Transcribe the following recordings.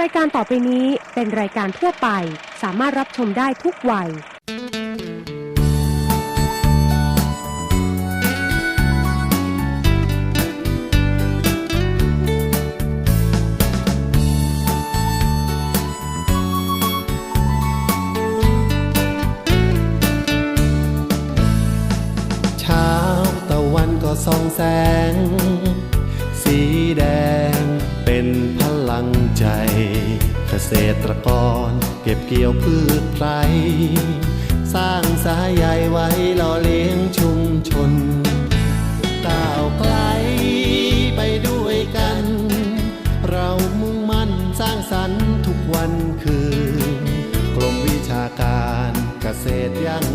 รายการต่อไปนี้เป็นรายการทั่วไป สามารถรับชมได้ทุกวัย เช้าตะวันก็ส่องแสง เกษตรกรเก็บเกี่ยวพืชไร่สร้างสายใยไว้หล่อเลี้ยงชุมชนก้าวไกลไปด้วยกัน เรามุ่งมั่นสร้างสรรค์ทุกวันคืนกรมวิชาการเกษตรยั่ง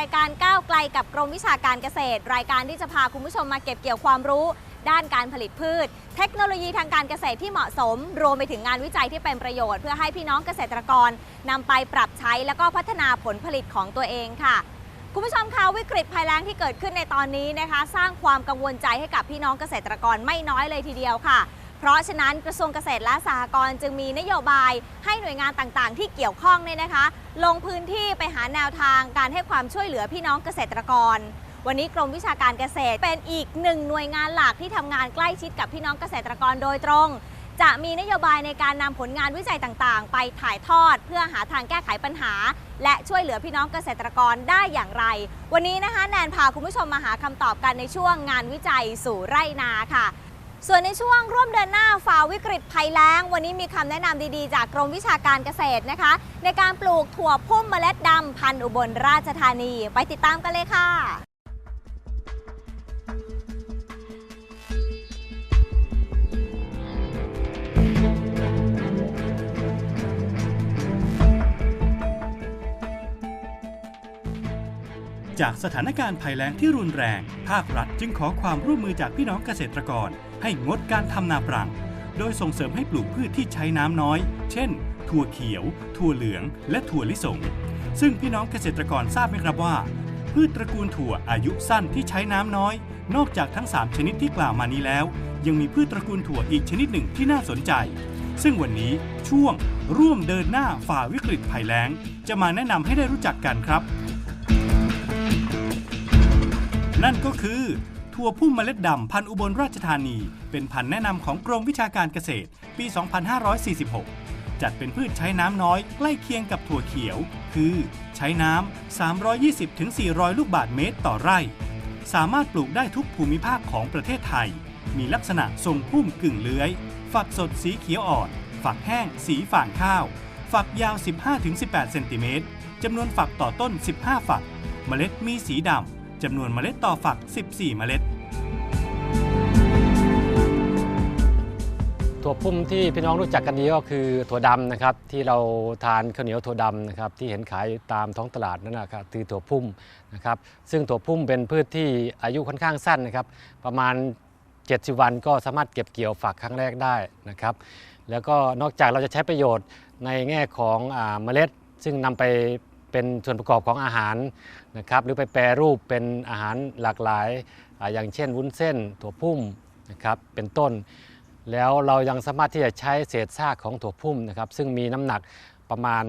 ราสู่รายการก้าวไกลกับกรมวิชาการเกษตร รายการที่จะพาคุณผู้ชมมาเก็บเกี่ยวความรู้ ด้านการผลิตพืช เทคโนโลยีทางการเกษตรที่เหมาะสม รวมไปถึงงานวิจัยที่เป็นประโยชน์เพื่อให้พี่น้องเกษตรกรนำไปปรับใช้แล้วก็พัฒนาผลผลิตของตัวเองค่ะคุณผู้ชมคะวิกฤตภัยแล้งที่เกิดขึ้นในตอนนี้นะคะ สร้างความกังวลใจให้กับพี่น้องเกษตรกรไม่น้อยเลยทีเดียวค่ะ เพราะฉะนั้นกระทรวงเกษตรและสหกรณ์จึงมีนโยบายให้หน่วยงานต่างๆ ที่เกี่ยวข้องเนี่ยนะคะ ลงพื้นที่ไปหาแนวทางการให้ความช่วยเหลือพี่น้องเกษตรกร วันนี้กรมวิชาการเกษตรเป็นอีกหนึ่งหน่วยงานหลักที่ทำงานใกล้ชิดกับพี่น้องเกษตรกรโดยตรง จะมีนโยบายในการนำผลงานวิจัยต่างๆ ไปถ่ายทอด เพื่อหาทางแก้ไขปัญหา และช่วยเหลือพี่น้องเกษตรกรได้อย่างไร วันนี้นะคะแนนพาคุณผู้ชมมาหาคำตอบกันในช่วงงานวิจัยสู่ไร่นาค่ะ ส่วนในช่วงร่วมเดินหน้าฝ่าวิกฤตภัยแล้ง วันนี้มีคำแนะนำดีๆ จากกรมวิชาการเกษตรนะคะ ในการปลูกถั่วพุ่มเมล็ดดำพันธุ์อุบลราชธานี ไปติดตามกันเลยค่ะ จากสถานการณ์ภัยแล้งที่รุนแรง ภาครัฐจึงขอความร่วมมือจากพี่น้องเกษตรกร ให้งดการทำนาปรัง โดยส่งเสริมให้ปลูกพืชที่ใช้น้ำน้อย เช่น ถั่วเขียว ถั่วเหลือง และถั่วลิสง ซึ่งพี่น้องเกษตรกรทราบไหมครับว่า พืชตระกูลถั่วอายุสั้นที่ใช้น้ำน้อย นอกจากทั้ง 3 ชนิดที่กล่าวมานี้แล้ว ยังมีพืชตระกูลถั่วอีกชนิดหนึ่งที่น่าสนใจ ซึ่งวันนี้ช่วง ร่วมเดินหน้าฝ่าวิกฤตภัยแล้ง จะมาแนะนำให้ได้รู้จักกันครับ นั่นก็คือถั่วพุ่มเมล็ดดำพันธุ์อุบลราชธานี เป็นพันธุ์แนะนำของกรมวิชาการเกษตร ปี 2546 จัดเป็นพืชใช้น้ำน้อยใกล้เคียงกับถั่วเขียว คือใช้น้ำ 320-400 ลูกบาศก์เมตรต่อไร่ สามารถปลูกได้ทุกภูมิภาคของประเทศไทย มีลักษณะทรงพุ่มกึ่งเลื้อย ฝักสดสีเขียวอ่อน ฝักแห้งสีฝางข้าว ฝักยาว 15-18 เซนติเมตรจำนวนฝักต่อต้น 15 ฝัก เมล็ดมีสีดำ จำนวนเมล็ดต่อฝัก 14 เมล็ด ถั่วพุ่มที่พี่น้องรู้จักกันดีก็คือถั่วดำนะครับที่เราทานข้าวเหนียวถั่วดำนะครับที่เห็นขายตามท้องตลาดนั่นนะครับคือถั่วพุ่มนะครับซึ่งถั่วพุ่มเป็นพืชที่อายุค่อนข้างสั้นนะครับประมาณ 70 วันก็สามารถเก็บเกี่ยวฝักครั้งแรกได้นะครับแล้วก็นอกจากเราจะใช้ประโยชน์ในแง่ของอเมล็ด ซึ่งนำไป เป็นส่วนประกอบของอาหารนะครับหรือไปแปรรูปเป็นอาหารหลากหลาย อย่างเช่นวุ้นเส้นถั่วพุ่มนะครับเป็นต้น แล้วเรายังสามารถที่จะใช้เศษซากของถั่วพุ่มนะครับซึ่งมีน้ำหนักประมาณ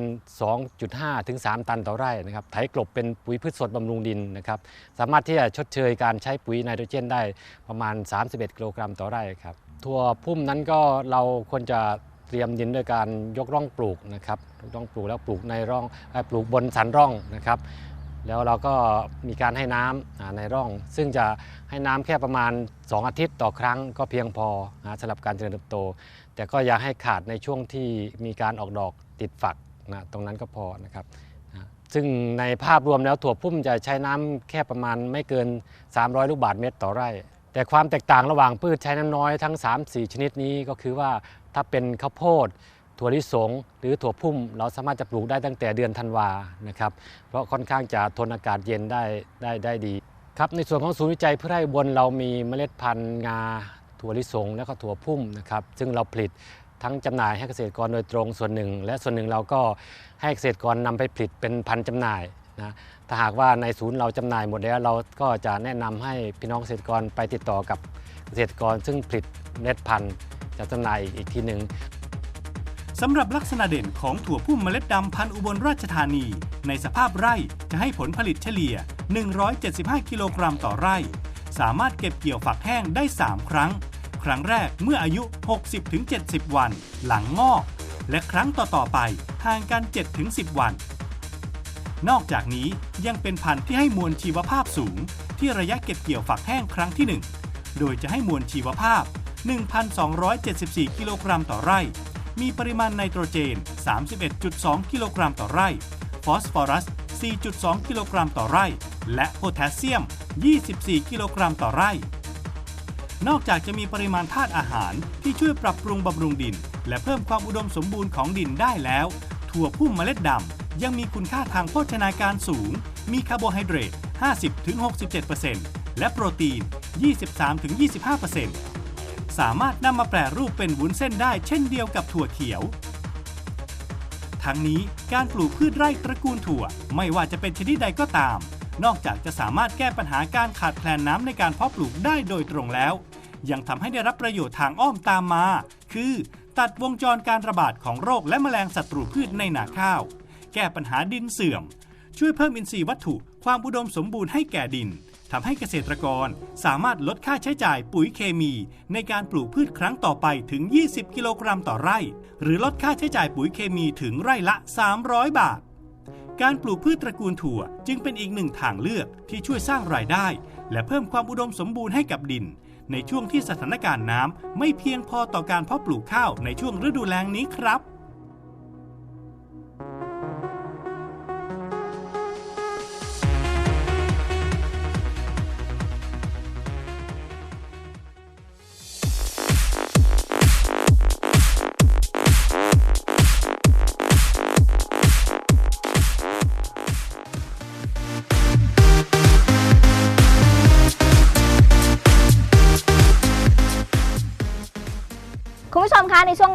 2.5 ถึง 3 ตันต่อไร่นะครับไถกลบเป็นปุ๋ยพืชสดบำรุงดินนะครับ สามารถที่จะชดเชยการใช้ปุ๋ยไนโตรเจนได้ประมาณ 31 กิโลกรัมต่อไร่ครับ ถั่วพุ่มนั้นก็เราควรจะ เตรียมดินด้วยการยกร่องปลูกนะครับยกร่องปลูกแล้วปลูกในร่องปลูกบนสันร่องนะครับ แล้วเราก็มีการให้น้ำอ่าในร่อง ซึ่งจะให้น้ำแค่ประมาณ 2 อาทิตย์ต่อครั้งก็เพียงพอสำหรับการเจริญเติบโต แต่ก็อย่าให้ขาดในช่วงที่มีการออกดอกติดฝักนะตรงนั้นก็พอนะครับซึ่งในภาพรวมแล้วถั่วพุ่มจะใช้น้ำแค่ประมาณไม่เกิน 300 ลูกบาศก์เมตรต่อไร่ แต่ความแตกต่างระหว่างพืชใช้น้ำน้อยทั้ง 3-4 ชนิดนี้ก็คือว่าถ้าเป็นข้าวโพด ถั่วลิสง หรือถั่วพุ่ม เราสามารถจะปลูกได้ตั้งแต่เดือนธันวานะครับเพราะค่อนข้างจะทนอากาศเย็นได้ได้ได้ดีครับในส่วนของศูนย์วิจัยพืชไร่บนเรามีเมล็ดพันธุ์งาถั่วลิสง และก็ถั่วพุ่มนะครับซึ่งเราผลิตทั้งจำหน่ายให้เกษตรกรโดยตรงส่วนหนึ่ง และส่วนหนึ่งเราก็ให้เกษตรกรนำไปผลิตเป็นพันธุ์จำหน่าย นะถ้าหากว่าในศูนย์เราจำหน่ายหมดแล้ว เราก็จะแนะนำให้พี่น้องเกษตรกรไปติดต่อกับเกษตรกร ซึ่งผลิตเมล็ดพันธุ์จะจำหน่ายอีกทีหนึ่งสำหรับลักษณะเด่นของถั่วพุ่มเมล็ดดำพันธุ์อุบลราชธานี ในสภาพไร่จะให้ผลผลิตเฉลี่ย 175 กิโลกรัมต่อไร่ สามารถเก็บเกี่ยวฝักแห้งได้ 3 ครั้ง ครั้งแรกเมื่ออายุ 60-70 วัน หลังงอก และครั้งต่อๆไปห่างกัน 7-10 วัน นอกจากนี้ยังเป็นพันธุ์ที่ให้มวลชีวภาพสูง ที่ระยะเก็บเกี่ยวฝักแห้งครั้งที่ 1 โดยจะให้มวลชีวภาพ 1,274 กิโลกรัมต่อไร่ มีปริมาณไนโตรเจน 31.2 กิโลกรัมต่อไร่ ฟอสฟอรัส 4.2 กิโลกรัมต่อไร่ และโพแทสเซียม 24 กิโลกรัมต่อไร่ นอกจากจะมีปริมาณธาตุอาหารที่ช่วยปรับปรุงบำรุงดิน และเพิ่มความอุดมสมบูรณ์ของดินได้แล้ว ถั่วพุ่มเมล็ดดำ ยังมีคุณค่าทางโภชนาการสูง มีคาร์โบไฮเดรต 50-67%และโปรตีน 23-25%สามารถนำมาแปรรูปเป็นวุ้นเส้นได้เช่นเดียวกับถั่วเขียว ทั้งนี้การปลูกพืชไร่ตระกูลถั่ว ไม่ว่าจะเป็นชนิดใดก็ตาม นอกจากจะสามารถแก้ปัญหาการขาดแคลนน้ำในการเพาะปลูกได้โดยตรงแล้ว ยังทำให้ได้รับประโยชน์ทางอ้อมตามมา คือ ตัดวงจรการระบาดของโรคและแมลงศัตรูพืชในนาข้าว แก้ปัญหาดินเสื่อม ช่วยเพิ่มอินทรีย์วัตถุความอุดมสมบูรณ์ให้แก่ดินทำให้เกษตรกรสามารถลดค่าใช้จ่ายปุ๋ยเคมี ในการปลูกพืชครั้งต่อไปถึง 20 กิโลกรัมต่อไร่ หรือลดค่าใช้จ่ายปุ๋ยเคมีถึงไร่ละ 300 บาท การปลูกพืชตระกูลถั่วจึงเป็นอีกหนึ่งทางเลือกที่ช่วยสร้างรายได้ และเพิ่มความอุดมสมบูรณ์ให้กับดิน ในช่วงที่สถานการณ์น้ำไม่เพียงพอต่อการเพาะปลูกข้าวในช่วงฤดูแล้งนี้ครับ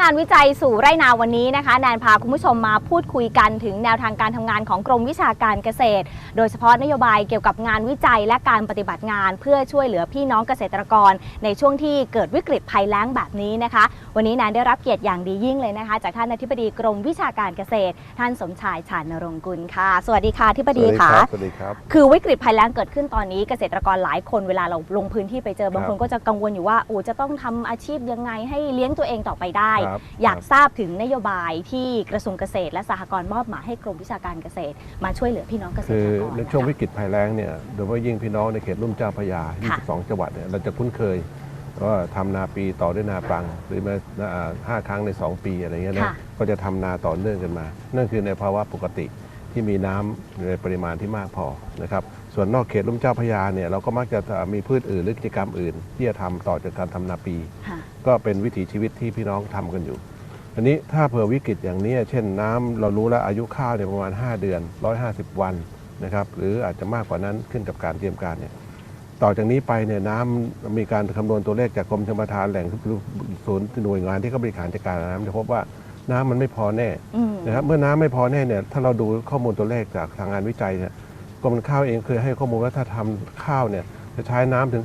านวิจัยสู่ไร่นาวันนี้นะคะ แนนพาคุณผู้ชมมาพูดคุยกันถึงแนวทางการทำงานของกรมวิชาการเกษตร โดยเฉพาะนโยบายเกี่ยวกับงานวิจัยและการปฏิบัติงาน เพื่อช่วยเหลือพี่น้องเกษตรกร ในช่วงที่เกิดวิกฤตภัยแล้งแบบนี้นะคะ วันนี้แนนได้รับเกียรติอย่างดียิ่งเลยนะคะ จากท่านอธิบดีกรมวิชาการเกษตร ท่านสมชายชานรงค์กุลค่ะ สวัสดีค่ะอธิบดีค่ะ สวัสดีครับ คือวิกฤตภัยแล้งเกิดขึ้นตอนนี้เกษตรกรหลายคนเวลาเราลงพื้นที่ไปเจอบางคนก็จะกังวลอยู่ว่าโอ้จะต้องทำอาชีพยังไงให้เลี้ยงตัวเองต่อไปได้ครับอยากครับทราบถึงนโยบายที่กระทรวงเกษตร และสหกรณ์มอบหมายให้กรมวิชาการเกษตร มาช่วยเหลือพี่น้องเกษคืตอรกรในช่วงนะคะวิกฤตภัยแล้งเนี่ยโดยเฉพาะยิ่งพี่น้องในเขตลุ่มเจ้าพระยาค่ะ22 จังหวัดเนี่ยเราจะคุ้นเคยว่าทำนาปีต่อด้วยนาปรัง หรือมาอ่าห้าครั้งใน 2 ปีอะไรเงี้ยนะค่ะก็จะทำนาต่อเนื่องกันมา นั่นคือในภาวะปกติที่มีน้ำในปริมาณที่มากพอนะครับส่วนนอกเขตลุ่มเจ้าพระยาเนี่ยเราก็มักจะมีพืชอื่นหรือกิจกรรมอื่น ที่จะทำต่อจากการทำนาปีค่ะก็เป็นวิถีชีวิตที่พี่น้องทำกันอยู่อันนี้ถ้าเผื่อวิกฤตอย่างนี้ เช่นน้ำเรารู้แล้วอายุข้าวเนี่ยประมาณ 5 เดือน 150 วัน นะครับหรืออาจจะมากกว่านั้นขึ้นกับการเตรียมการเนี่ยต่อจากนี้ไปเนี่ยน้ำมีการคำนวณตัวเลขจากกรมชลประทานแหล่งศูนย์หน่วยงานที่เขาบริหารจัดการน้ำจะพบว่าน้ำมันไม่พอแน่อืมนะครับเมื่อน้ำไม่พอแน่เนี่ยถ้าเราดูข้อมูลตัวเลขจากทางงานวิจัยเนี่ยกรมการข้าวเองเคยให้ข้อมูลว่าถ้าทำข้าวเนี่ยจะใช้น้ำถึง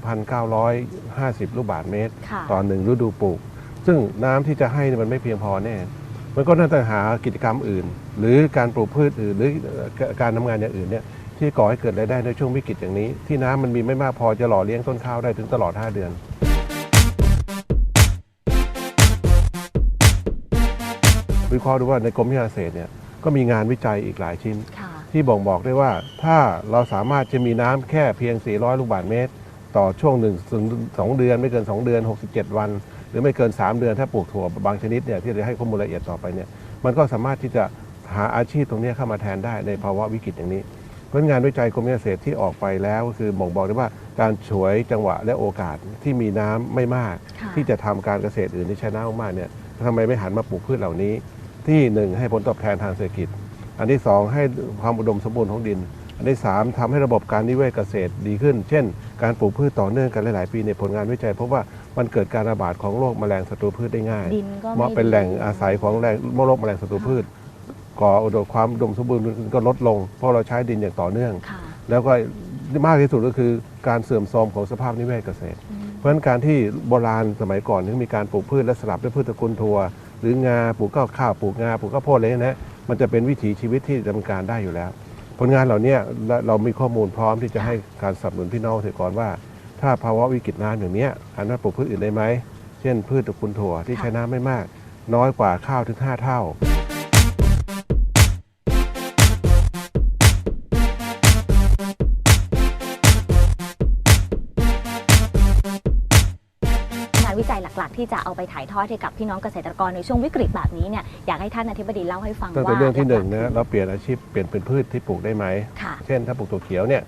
1,950 ลูกบาศก์เมตรค่ะต่อหนึ่งฤดูปลูก ซึ่งน้ำที่จะให้เนี่ยมันไม่เพียงพอแน่ มันก็น่าจะหากิจกรรมอื่น หรือการปลูกพืชอื่นหรือการทำงานอย่างอื่นเนี่ยที่ก่อให้เกิดรายได้ในช่วงวิกฤตอย่างนี้ ที่น้ำมันมีไม่มากพอจะหล่อเลี้ยงต้นข้าวได้ถึงตลอด 5 เดือนวิเคราะห์ดูว่าในกรมวิทยาเกษตรเนี่ยก็มีงานวิจัยอีกหลายชิ้นค่ะที่บ่งบอกได้ว่าถ้าเราสามารถจะมีน้ำแค่เพียง 400 ลูกบาศก์เมตร ต่อช่วงหนึ่งถึงสองเดือนไม่เกิน 2 เดือน 67 วัน หรือไม่เกิน 3 เดือนถ้าปลูกถั่วบางชนิดเนี่ยที่จะให้ข้อมูลละเอียดต่อไปเนี่ยมันก็สามารถที่จะหาอาชีพตรงนี้เข้ามาแทนได้ในภาวะวิกฤตอย่างนี้เพราะงานวิจัยกรมวิทยาเกษตรที่ออกไปแล้วก็คือบ่งบอกได้ว่าการฉวยจังหวะและโอกาสที่มีน้ำไม่มากค่ะที่จะทำการเกษตรอื่นที่ใช้น้ำมากๆเนี่ยทำไมไม่หันมาปลูกพืชเหล่านี้ ที่หนึ่งให้ผลตอบแทนทางเศรษฐกิจ อันที่สองให้ความอุดมสมบูรณ์ของดิน อันที่สามทำให้ระบบการนิเวศเกษตรดีขึ้น เช่น การปลูกพืชต่อเนื่องกันหลาย ๆ ปีในยผลงานวิจัยพบว่า มันเกิดการระบาดของโรคแมลงศัตรูพืชได้ง่ายดินก็เหมาะไม่เป็นดีแหล่งอาศัยของแหล่งโรคแมลงศัตรูพืชก่ออุดมความอุดมสมบูรณ์ก็ลดลง เพราะเราใช้ดินอย่างต่อเนื่อง ค่ะแล้วก็มากที่สุดก็คือการเสื่อมโทรมของสภาพนิเวศเกษตรเพราะฉะนั้นการที่โบราณสมัยก่อนที่มีการปลูกพืชและสลับด้วยพืชตระกูลถั่วหรืองาปลูกข้าวข้าวปลูกงาปลูกข้าวโพดอะไรเนี่ยนะมันจะเป็นวิถีชีวิตที่ดำเนินการได้อยู่แล้ว ผลงานเหล่าเนี้ยเราเรามีข้อมูลพร้อมที่จะให้การสนับสนุนพี่น้องเกษตรกรว่า ถ้าภาวะวิกฤตน้ำอย่างเนี้ยอันนั้นปลูกพืชอื่นได้ไหม เช่น พืชตระกูลถั่วที่ใช้น้ำไม่มาก น้อยกว่าข้าวถึง 5 เท่า งานวิจัยหลักๆ ที่จะเอาไปถ่ายทอดให้กับพี่น้องเกษตรกรในช่วงวิกฤตแบบนี้เนี่ยอยากให้ท่านอธิบดีเล่าให้ฟังตั้งว่าแต่เรื่องที่หนึ่งลักๆนะเราเปลี่ยนอาชีพเปลี่ยนเป็นพืชที่ปลูกได้ไหม ค่ะ เช่นถ้าปลูกถั่วเขียวเนี่ย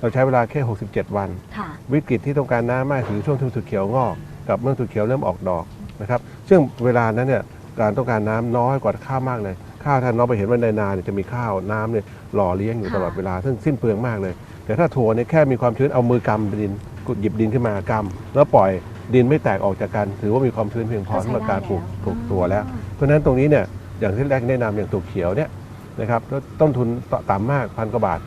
เราใช้เวลาแค่ 67 วัน ค่ะวิกฤตที่ต้องการน้ำมากคือช่วงที่ถั่วเขียวงอก กับเมื่อถั่วเขียวเริ่มออกดอกนะครับซึ่งเวลานั้นเนี่ยการต้องการน้ำน้อยกว่าข้าวมากเลย ข้าวท่านน้องไปเห็นว่าในนาเนี่ยจะมีข้าวน้ำเนี่ยหล่อเลี้ยงอยู่ค่ะตลอดเวลาซึ่งสิ้นเปลืองมากเลย แต่ถ้าถั่วเนี่ยแค่มีความชื้นเอามือกำดินหยิบดินขึ้นมากำแล้วปล่อยดินไม่แตกออกจากกัน ถือว่ามีความชื้นเพียงพอสำหรับการปลูกปลูกถั่วแล้ว เพราะฉะนั้นตรงนี้เนี่ยอย่างที่แรกแนะนำอย่างถั่วเขียวเนี่ยนะครับแล้วต้นทุนต่ำมากพันกว่าบาท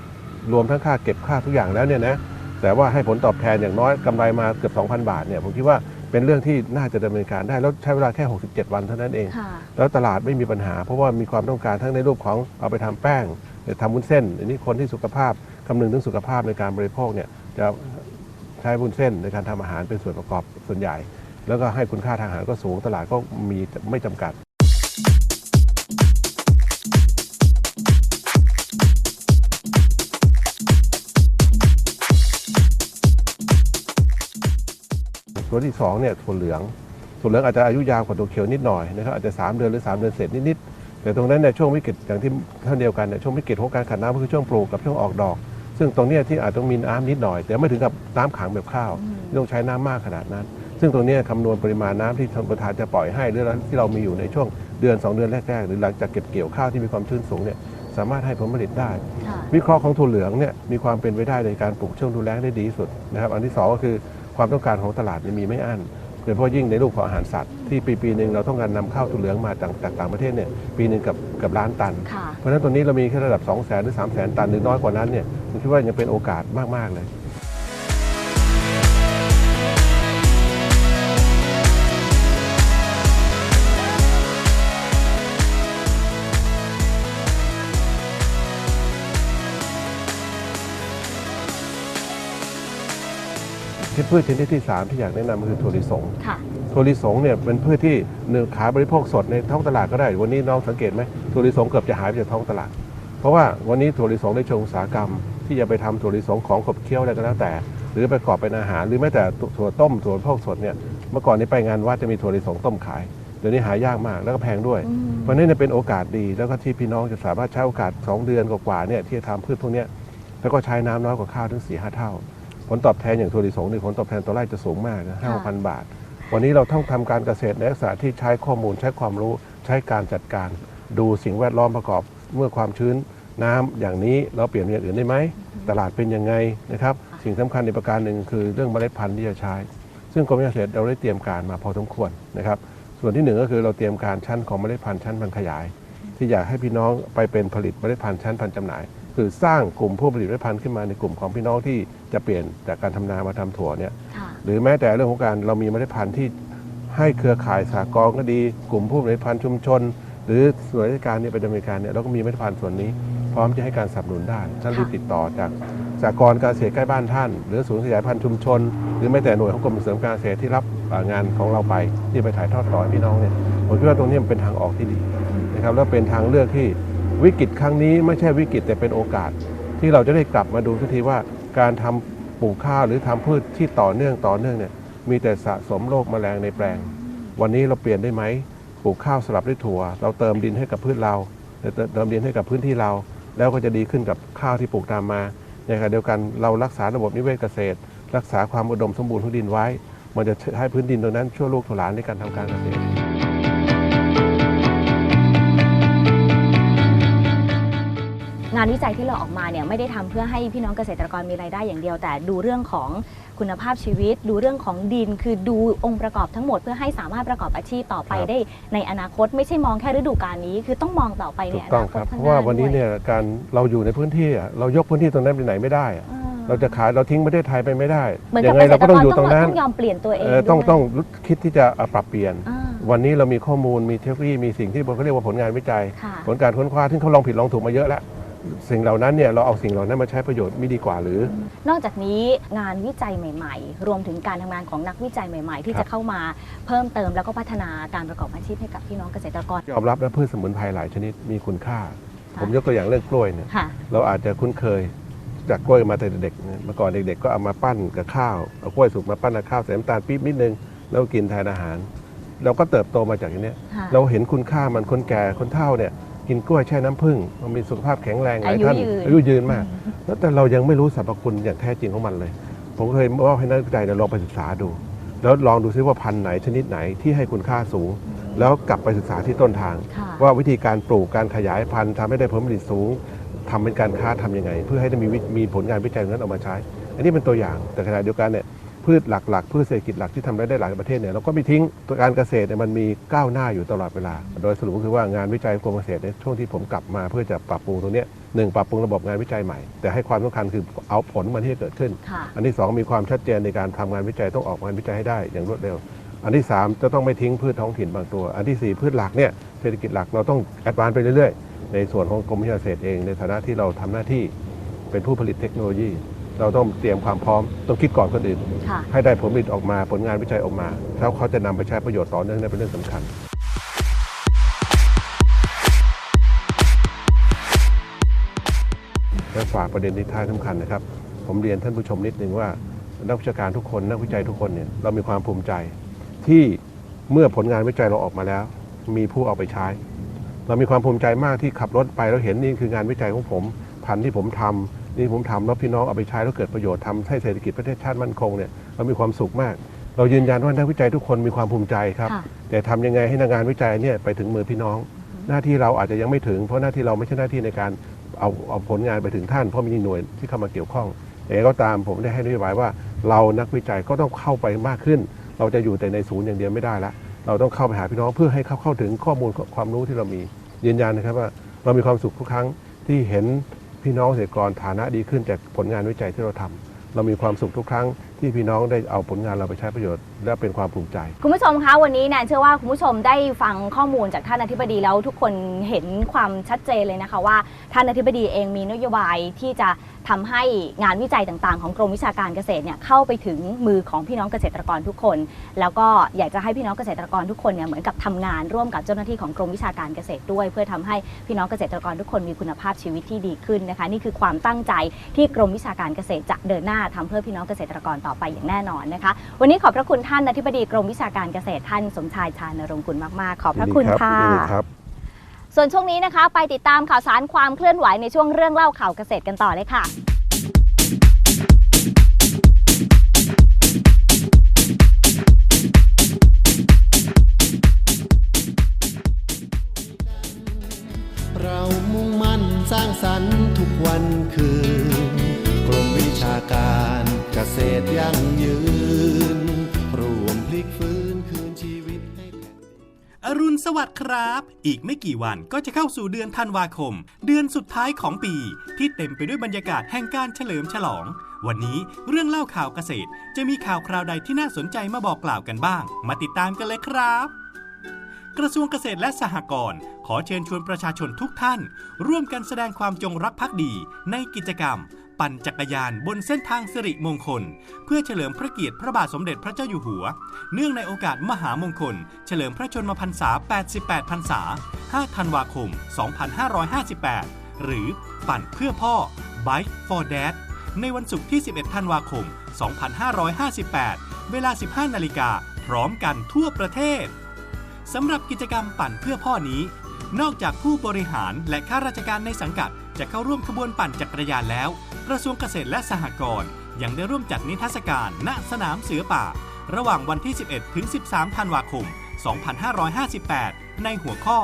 รวมทั้งค่าเก็บค่าทุกอย่างแล้วเนี่ยนะแต่ว่าให้ผลตอบแทนอย่างน้อยกำไรมาเกือบ 2,000 บาทเนี่ยผมคิดว่าเป็นเรื่องที่น่าจะดำเนินการได้ แล้วใช้เวลาแค่ 67 วันเท่านั้นเองค่ะแล้วตลาดไม่มีปัญหา เพราะว่ามีความต้องการทั้งในรูปของเอาไปทำแป้งหรือทำวุ้นเส้น อันนี้คนที่สุขภาพคำนึงถึงสุขภาพในการบริโภคเนี่ยจะใช้วุ้นเส้นในการทำอาหารเป็นส่วนประกอบส่วนใหญ่ แล้วก็ให้คุณค่าทางอาหารก็สูงตลาดก็มีไม่จำกัด ที่2เนี่ยถั่วเหลืองถั่วเหลืองอาจจะอายุยาวกว่าตัวเขียวนิดหน่อยนะครับอาจจะ 3 เดือนหรือ 3 เดือนเศษนิดๆแต่ตรงนั้นเนี่ยช่วงวิกฤตอย่างที่เท่าเดียวกันเนี่ยช่วงวิกฤตของการขาดน้ำก็คือช่วงปลูกกับช่วงออกดอก ซึ่งตรงเนี้ยที่อาจต้องมีน้ำนิดหน่อย แต่ไม่ถึงกับน้ำขังแบบข้าวที่ต้องใช้น้ำมากขนาดนั้น ซึ่งตรงเนี้ยคำนวณปริมาณน้ำที่ชนประทานจะปล่อยให้หรือที่เรามีอยู่ในช่วงเดือน 2 เดือนแรกๆหรือหลังจากเก็บเกี่ยวข้าวที่มีความชื้นสูงเนี่ยสามารถให้ผลผลิตได้ค่ะวิเคราะห์ของถั่วเหลืองเนี่ยมีความเป็นไปได้ในการปลูกช่วงดูแลได้ดีที่สุดนะครับ อันที่สองก็คือ ความต้องการของตลาดเนี่ยมีไม่อั้นโดยเฉพาะยิ่งในรูปของอาหารสัตว์ ที่ปีปีหนึ่งเราต้องการนำเข้าถั่วเหลืองมาจากจากต่างประเทศเนี่ยปีหนึ่งกับกับล้านตันค่ะเพราะฉะนั้นตัวนี้เรามีแค่ระดับ 2 0 0 0 0 0หรือ3 0 0 0 0 0 ตันหรือน้อยกว่านั้นเนี่ยผมคิดว่ายังเป็นโอกาสมาก ๆ เลย ที่พืชชนิดที่ 3 ที่อยากแนะนำคือถั่วลิสงค่ะ ถั่วลิสงเนี่ยเป็นพืชที่หนึ่งขายบริโภคสดในท้องตลาดก็ได้ วันนี้น้องสังเกตไหมถั่วลิสงเกือบจะหายไปจากท้องตลาด เพราะว่าวันนี้ถั่วลิสงในเชิงอุตสาหกรรม ที่จะไปทำถั่วลิสงของขบเคี้ยวอะไรก็แล้วแต่ หรือประกอบเป็นอาหาร หรือแม้แต่ถั่วต้มถั่วพอกสดเนี่ยเมื่อก่อนนี้ไปงานวัดจะมีถั่วลิสงต้มขายเดี๋ยวนี้หายากมากแล้วก็แพงด้วย อืม เพราะฉะนั้นเนี่ยเป็นโอกาสดีแล้วก็ที่พี่น้องจะสามารถใช้โอกาส 2 เดือนกว่าๆเนี่ยที่จะทำพืชพวกเนี้ยแล้วก็ใช้น้ำน้อยกว่าข้าวถึง4ีหเท่าผ ลตอบแทนอย่างถั่วลิสงนี่ผลตอบแทนต่อไร่จะสูงมากนะห้าพันบาท วันนี้เราต้องทำการเกษตรในลักษณะที่ใช้ข้อมูลใช้ความรู้ใช้การจัดการ ดูสิ่งแวดล้อมประกอบเมื่อความชื้นน้ำอย่างนี้เราเปลี่ยนเป็นอย่างอื่นได้ไหม ตลาดเป็นยังไงนะครับ สิ่งสำคัญในประการหนึ่งคือเรื่องเมล็ดพันธุ์ที่จะใช้ ซึ่งกรมวิทยาเกษตรเราได้เตรียมการมาพอสมควรนะครับ ส่วนที่หนึ่งก็คือเราเตรียมการชั้นของเมล็ดพันธุ์ชั้นพันธุ์ขยาย ที่อยากให้พี่น้องไปเป็นผลิตเมล็ดพันธุ์ชั้นพันธุ์จำหน่าย คือสร้างกลุ่มผู้ผลิตเมล็ดพันธุ์ขึ้นมาในกลุ่มของพี่น้องที่จะเปลี่ยนจากการทำนามาทำถั่วเนี่ยค่ะหรือแม้แต่เรื่องของการเรามีเมล็ดพันธุ์ที่ให้เครือข่ายสากลก็ดี กลุ่มผู้ผลิตพันธุ์ชุมชน หรือส่วนราชการเนี่ยไปดำเนินการเนี่ยเราก็มีเมล็ดพันธุ์ส่วนนี้ พร้อมจะให้การสนับสนุนได้ท่านรีบติดต่อจากสากลการเกษตรใกล้บ้านท่าน หรือศูนย์ขยายพันธุ์ชุมชน หรือแม้แต่หน่วยของกรมส่งเสริมการเกษตรที่รับอ่างานของเราไปที่ไปถ่ายทอดต่อให้พี่น้องเนี่ยผมคิดว่าตรงนี้มันเป็นทางออกที่ดีนะครับแล้วเป็นทางเลือกที่ วิกฤตครั้งนี้ไม่ใช่วิกฤตแต่เป็นโอกาส ที่เราจะได้กลับมาดูทุกทีว่าการทำปลูกข้าวหรือทำพืชที่ต่อเนื่องต่อเนื่องเนี่ยมีแต่สะสมโรคแมลงในแปลง วันนี้เราเปลี่ยนได้ไหมปลูกข้าวสลับด้วยถั่ว เราเติมดินให้กับพืชเราเติมดินให้กับพื้นที่เรา แล้วก็จะดีขึ้นกับข้าวที่ปลูกตามมาในขณะเดียวกันเรารักษาระบบนิเวศเกษตร รักษาความอุดมสมบูรณ์ของดินไว้ มันจะให้พื้นดินตรงนั้นช่วยลูกถหลานในการทำการเกษตร งานวิจัยที่เราออกมาเนี่ยไม่ได้ทำเพื่อให้พี่น้องเกษตรกรมีรายได้อย่างเดียว แต่ดูเรื่องของคุณภาพชีวิต ดูเรื่องของดิน คือดูองค์ประกอบทั้งหมดเพื่อให้สามารถประกอบอาชีพต่อไปครับได้ในอนาคต ไม่ใช่มองแค่ฤดูกาลนี้ คือต้องมองต่อไปในถูอกต้องนาคคตรับข้เพงหราะว่าวันนี้ด้เนี่ยการเราอยู่ในพื้นที่อะเรายกพื้นที่ตรงนั้นไปไหนไม่ได้อะอ่เราจะขายเราทิ้งประเทศไทยไปไม่ได้เหมือนยักับไงเกษเราตก็รต้องกรอยู่ตต้รองงนั้นต้องยอมเปลี่ยนตัวเองเออต้องด้วยต้องคิดที่จะปรับเปลี่ยนอ่าวันนี้เรามีข้อมูลมีเทคโนโลยีมีสิ่งที่เขาเรียกว่าผลงานวิจัยค่ะผลการค้นคว้าที่เขาลองผิดลองถูกมาเยอะแล้ว สิ่งเหล่านั้นเนี่ยเราเอาสิ่งเหล่านั้นมาใช้ประโยชน์ไม่ดีกว่าหรือ นอกจากนี้งานวิจัยใหม่ ๆ รวมถึงการทำงานของนักวิจัยใหม่ ๆ ที่ครับจะเข้ามาเพิ่มเติมแล้วก็พัฒนาการประกอบอาชีพให้กับพี่น้องเกษตรกรยอมรับนะพืชสมุนไพรหลายชนิดมีคุณค่าค่ะผมยกตัวอย่างเรื่องกล้วยเนี่ยค่ะเราอาจจะคุ้นเคยจากกล้วยมาแต่เด็กๆเนี่ยเมื่อก่อนเด็ก ๆ ก็เอามาปั้นกับข้าวเอากล้วยสุกมาปั้นกับข้าวใส่น้ำตาลปี๊บนิดนึงแล้วกินแทนอาหาร เราก็เติบโตมาจากอย่างเนี้ยค่ะเราเห็นคุณค่ามันคนแก่คนเฒ่าเนี่ย กินกล้วยแช่น้ำผึ้งมันมีสุขภาพแข็งแรงหลายท่านอายุยืนอายุยืนมากแล้วแต่เรายังไม่รู้สรรพคุณอย่างแท้จริงของมันเลย ผมเคยมอบให้นักวิจัยเนี่ยลองไปศึกษาดู แล้วลองดูซิว่าพันธุ์ไหนชนิดไหนที่ให้คุณค่าสูง แล้วกลับไปศึกษาที่ต้นทางค่ะว่าวิธีการปลูกการขยายพันธุ์ทำให้ได้ผลผลิตสูงทำเป็นการค้าทำยังไง เพื่อให้ได้มีวิมีผลงานวิจัยนั้นออกมาใช้ อันนี้เป็นตัวอย่างแต่ขณะเดียวกันเนี่ย พืชหลักๆ พืชเศรษฐกิจหลักที่ทำได้ได้หลายประเทศเนี่ยเราก็ไม่ทิ้งตัวการเกษตรเนี่ยมันมีก้าวหน้าอยู่ตลอดเวลา โดยสรุปก็คือว่างานวิจัยกรมเกษตรในช่วงที่ผมกลับมาเพื่อจะปรับปรุงตรงเนี้ยหนึ่งปรับปรุงระบบงานวิจัยใหม่ แต่ให้ความสำคัญคือเอาผลมันที่จะเกิดขึ้นค่ะอันที่ 2 มีความชัดเจนในการทำงานวิจัยต้องออกงานวิจัยให้ได้อย่างรวดเร็ว อันที่ 3 จะต้องไม่ทิ้งพืชท้องถิ่นบางตัว อันทีสี่4 พืชหลักเนี่ยเศรษฐกิจหลักเราต้องแอดวานซ์ไปเรื่อยๆ ในส่วนของกรมวิชาเกษตรเองในฐานะที่เราทำหน้าที่เป็นผู้ผลิตเทคโนโลยี เราต้องเตรียมความพร้อมต้องคิดก่อนคนอื่น ค่ะ ให้ได้ผลผลิตออกมาผลงานวิจัยออกมา แล้วเขาจะนำไปใช้ประโยชน์ต่อเนื่องนั่นเป็นเรื่องสำคัญ และฝากประเด็นที่ท้ายสำคัญนะครับ ผมเรียนท่านผู้ชมนิดนึงว่า นักวิชาการทุกคนนักวิจัยทุกคนเนี่ยเรามีความภูมิใจ ที่เมื่อผลงานวิจัยเราออกมาแล้ว มีผู้เอาไปใช้ เรามีความภูมิใจมากที่ขับรถไปแล้วเห็นนี่คืองานวิจัยของผมพันธุ์ที่ผมทำ นี่ผมทำแล้วพี่น้องเอาไปใช้แล้วเกิดประโยชน์ทำให้เศรษฐกิจประเทศชาติมั่นคงเนี่ยเรามีความสุขมาก เรายืนยันว่านักวิจัยทุกคนมีความภูมิใจครับค่ะแต่ทำยังไงให้งานวิจัยเนี่ยไปถึงมือพี่น้อง หน้าที่เราอาจจะยังไม่ถึง เพราะหน้าที่เราไม่ใช่หน้าที่ในการเอาเอาผลงานไปถึงท่านเพราะมีหน่วยที่เข้ามาเกี่ยวข้องแต่ยังไงก็ตามผมได้ให้นโยบายว่าเรานักวิจัยก็ต้องเข้าไปมากขึ้น เราจะอยู่แต่ในศูนย์อย่างเดียวไม่ได้ละเราต้องเข้าไปหาพี่น้องเพื่อให้เขาเข้าถึงข้อมูลความรู้ที่เรามียืนยันนะครับว่าเรามีความสุขทุกครั้งที่เห็น พี่น้องเกษตรกรฐานะดีขึ้นจากผลงานวิจัยที่เราทำเรามีความสุขทุกครั้ง ที่พี่น้องได้เอาผลงานเราไปใช้ประโยชน์ และเป็นความภูมิใจ คุณผู้ชมคะวันนี้แนนเชื่อว่าคุณผู้ชมได้ฟังข้อมูลจากท่านอธิบดีแล้วทุกคนเห็นความชัดเจนเลยนะคะว่าท่านอธิบดีเองมีนโยบายที่จะทำให้งานวิจัยต่างๆ ของกรมวิชาการเกษตรเนี่ยเข้าไปถึงมือของพี่น้องเกษตรกรทุกคน แล้วก็อยากจะให้พี่น้องเกษตรกรทุกคนเนี่ยเหมือนกับทำงานร่วมกับเจ้าหน้าที่ของกรมวิชาการเกษตรด้วย เพื่อทำให้พี่น้องเกษตรกรทุกคนมีคุณภาพชีวิตที่ดีขึ้นนะคะ นี่คือความตั้งใจที่กรมวิชาการเกษตรจะเดินหน้าทำเพื่อพี่น้องเกษตรกรต่อไปอย่างแน่นอนนะคะ วันนี้ขอบพระคุณท่านอธิบดีกรมวิชาการเกษตรท่านสมชายชานรงค์กุลมากๆ ขอบพระคุณค่ะยินดีครับส่วนช่วงนี้นะคะ ไปติดตามข่าวสารความเคลื่อนไหวในช่วงเรื่องเล่าข่าวเกษตรกันต่อเลยค่ะ วัสดิ์ครับ อีกไม่กี่วันก็จะเข้าสู่เดือนธันวาคม เดือนสุดท้ายของปี ที่เต็มไปด้วยบรรยากาศแห่งการเฉลิมฉลอง วันนี้เรื่องเล่าข่าวเกษตร จะมีข่าวคราวใดที่น่าสนใจมาบอกกล่าวกันบ้าง มาติดตามกันเลยครับกระทรวงเกษตรและสหกรณ์ขอเชิญชวนประชาชนทุกท่าน ร่วมกันแสดงความจงรักภักดีในกิจกรรม ปั่นจักรยานบนเส้นทางสิริมงคล เพื่อเฉลิมพระเกียรติพระบาทสมเด็จพระเจ้าอยู่หัว เนื่องในโอกาสมหามงคล เฉลิมพระชนมพรรษา 88 พรรษา 5 ธันวาคม 2558 หรือปั่นเพื่อพ่อ Bike for Dad ในวันศุกร์ที่ 11 ธันวาคม 2558 เวลา 15 นาฬิกา พร้อมกันทั่วประเทศ สำหรับกิจกรรมปั่นเพื่อพ่อนี้ นอกจากผู้บริหารและข้าราชการในสังกัด จะเข้าร่วมขบวนปั่นจักรยานแล้ว กระทรวงเกษตรและสหกรณ์ยังได้ร่วมจัดนิทรรศการณสนามเสือป่า ระหว่างวันที่ 11 ถึง 13 ธันวาคม 2558 ในหัวข้อ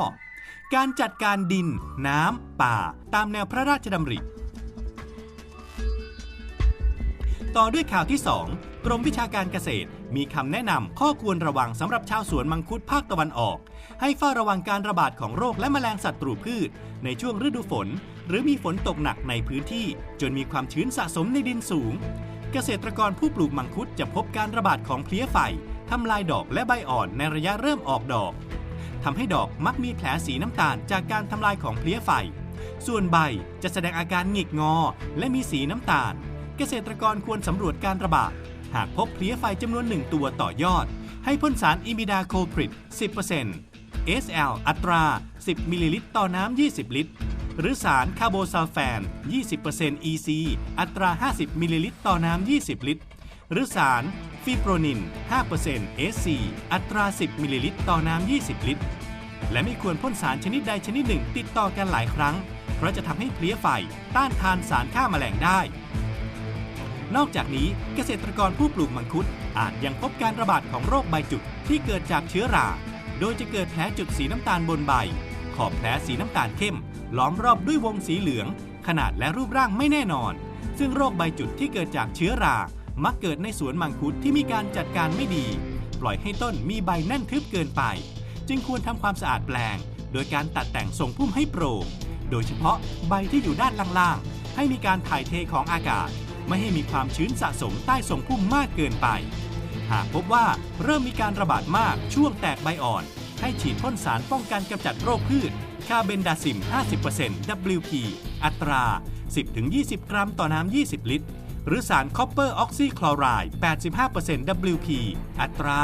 การจัดการดิน น้ำ ป่า ตามแนวพระราชดำริ ต่อด้วยข่าวที่ 2 กรมวิชาการเกษตรมีคำแนะนำข้อควรระวังสำหรับชาวสวนมังคุดภาคตะวันออก ให้เฝ้าระวังการระบาดของโรคและแมลงศัตรูพืช ในช่วงฤดูฝน หรือมีฝนตกหนักในพื้นที่ จนมีความชื้นสะสมในดินสูง เกษตรกรผู้ปลูกมังคุดจะพบการระบาดของเพลี้ยไฟทำลายดอกและใบอ่อนในระยะเริ่มออกดอกทำให้ดอกมักมีแผลสีน้ำตาลจากการทำลายของเพลี้ยไฟ ส่วนใบจะแสดงอาการหงิกงอ และมีสีน้ำตาล เกษตรกรควรสำรวจการระบาด หากพบเพลี้ยไฟจำนวนหนึ่งตัวต่อยอด ให้พ่นสารอิมิดาโคพริด10% SL อัตรา 10 มิลลิลิตรต่อน้ำ 20 ลิตร หรือสารคาร์โบซัลแฟน 20% EC อัตรา 50 มิลลิลิตรต่อน้ำ 20 ลิตร หรือสารฟิโปรนิน 5% SC อัตรา 10 มิลลิลิตรต่อน้ำ 20 ลิตร และไม่ควรพ่นสารชนิดใดชนิดหนึ่งติดต่อกันหลายครั้ง เพราะจะทำให้เพลี้ยไฟต้านทานสารฆ่าแมลงได้ นอกจากนี้เกษตรกรผู้ปลูกมังคุด อาจยังพบการระบาดของโรคใบจุดที่เกิดจากเชื้อรา โดยจะเกิดแผลจุดสีน้ำตาลบนใบ ขอบแผลสีน้ำตาลเข้ม ล้อมรอบด้วยวงสีเหลือง ขนาดและรูปร่างไม่แน่นอน ซึ่งโรคใบจุดที่เกิดจากเชื้อรา มักเกิดในสวนมังคุดที่มีการจัดการไม่ดี ปล่อยให้ต้นมีใบแน่นทึบเกินไป จึงควรทำความสะอาดแปลง โดยการตัดแต่งทรงพุ่มให้โปร่ง โดยเฉพาะใบที่อยู่ด้านล่างๆ ให้มีการถ่ายเทของอากาศ ไม่ให้มีความชื้นสะสมใต้ทรงพุ่มมากเกินไป หากพบว่าเริ่มมีการระบาดมากช่วงแตกใบอ่อน ให้ฉีดพ่นสารป้องกันกำจัดโรคพืช คาเบนดาซิม 50% WP อัตรา 10-20 กรัมต่อน้ำ 20 ลิตร หรือสารคอปเปอร์ออกซิคลอไรด์ 85% WP อัตรา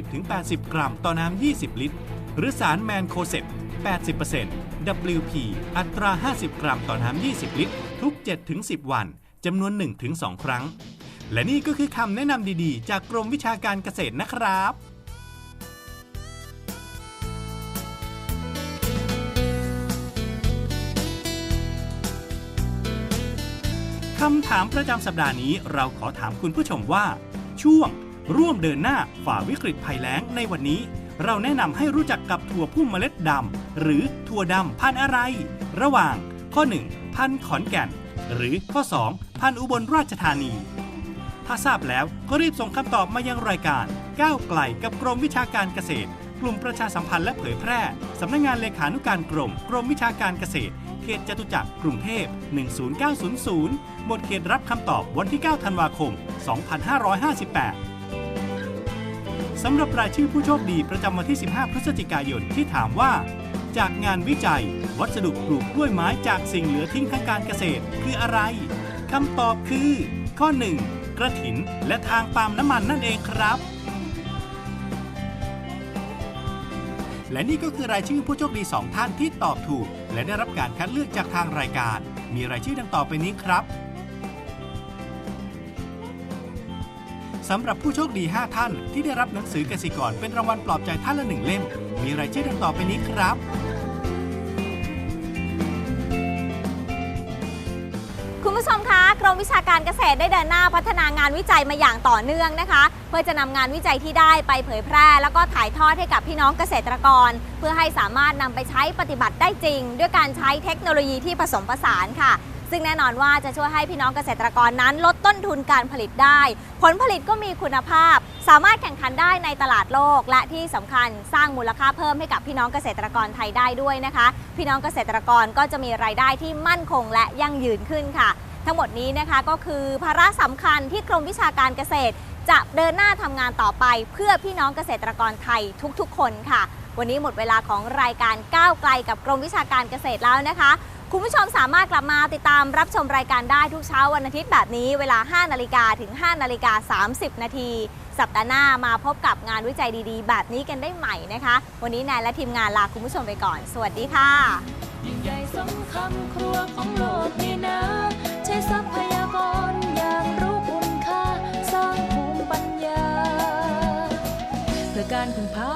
30-80 กรัมต่อน้ำ 20 ลิตร หรือสารแมนโคเซป80% WP อัตรา 50 กรัมต่อน้ำ 20 ลิตร ทุก 7-10 วัน จำนวน 1-2 ครั้ง และนี่ก็คือคำแนะนำดีๆ จากกรมวิชาการเกษตรนะครับ คำถามประจำสัปดาห์นี้เราขอถามคุณผู้ชมว่า ช่วง ร่วมเดินหน้าฝ่าวิกฤตภัยแล้งในวันนี้ เราแนะนำให้รู้จักกับถั่วพุ่มเมล็ดดำหรือถั่วดำพันธุ์อะไร ระหว่าง ข้อ 1 พันธุ์ขอนแก่น หรือข้อ 2 พันธุ์อุบลราชธานี ถ้าทราบแล้วก็รีบส่งคำตอบมายังรายการก้าวไกลกับกรมวิชาการเกษตร กลุ่มประชาสัมพันธ์และเผยแพร่ สำนักงงานเลขานุการกรม กรมวิชาการเกษตร เขตจตุจักรกรุงเทพ 10900 หมดเขตรับคำตอบวันที่ 9 ธันวาคม 2558 สำหรับรายชื่อผู้โชคดีประจำวันที่ 15 พฤศจิกายนที่ถามว่า จากงานวิจัย วัสดุปลูกกล้วยไม้จากสิ่งเหลือทิ้งทางการเกษตร คืออะไรคำตอบคือ ข้อ 1 กระถิน และทางปาล์มน้ำมันนั่นเองครับ และนี่ก็คือรายชื่อผู้โชคดี 2 ท่านที่ตอบถูก และได้รับการคัดเลือกจากทางรายการ มีรายชื่อดังต่อไปนี้ครับสำหรับผู้โชคดี 5 ท่านที่ได้รับหนังสือกสิกรเป็นรางวัลปลอบใจท่านละหนึ่งเล่ม มีรายชื่อดังต่อไปนี้ครับ รมวิชาการเกษตรได้เดินหน้าพัฒนางานวิจัยมาอย่างต่อเนื่องนะคะ เพื่อจะนำงานวิจัยที่ได้ไปเผยแพร่ แล้วก็ถ่ายทอดให้กับพี่น้องเกษตรกร เพื่อให้สามารถนำไปใช้ปฏิบัติได้จริง ด้วยการใช้เทคโนโลยีที่ผสมผสานค่ะ ซึ่งแน่นอนว่าจะช่วยให้พี่น้องเกษตรกรนั้น ลดต้นทุนการผลิตได้ ผลผลิตก็มีคุณภาพ สามารถแข่งขันได้ในตลาดโลก และที่สำคัญสร้างมูลค่าเพิ่มให้กับพี่น้องเกษตรกรไทยได้ด้วยนะคะ พี่น้องเกษตรกรก็จะมีรายได้ที่มั่นคงและยั่งยืนขึ้นค่ะ ทั้งหมดนี้นะคะก็คือภาระสำคัญที่กรมวิชาการเกษตร จะเดินหน้าทำงานต่อไป เพื่อพี่น้องเกษตรกรไทยทุกๆ คนค่ะ วันนี้หมดเวลาของรายการก้าวไกลกับกรมวิชาการเกษตรแล้วนะคะ คุณผู้ชมสามารถกลับมาติดตามรับชมรายการได้ทุกเช้าวันอาทิตย์แบบนี้เวลา 5 นาฬิกาถึง 5 นาฬิกา 30 นาทีสัปดาห์หน้ามาพบกับงานวิจัยดีๆ แบบนี้กันได้ใหม่นะคะ วันนี้แนนและทีมงานลาคุณผู้ชมไปก่อน สวัสดีค่ะ ช้ทรัพยากรอย่างรู้คุณค่า สร้างภูมิปัญญา เพื่อการพึ่งพา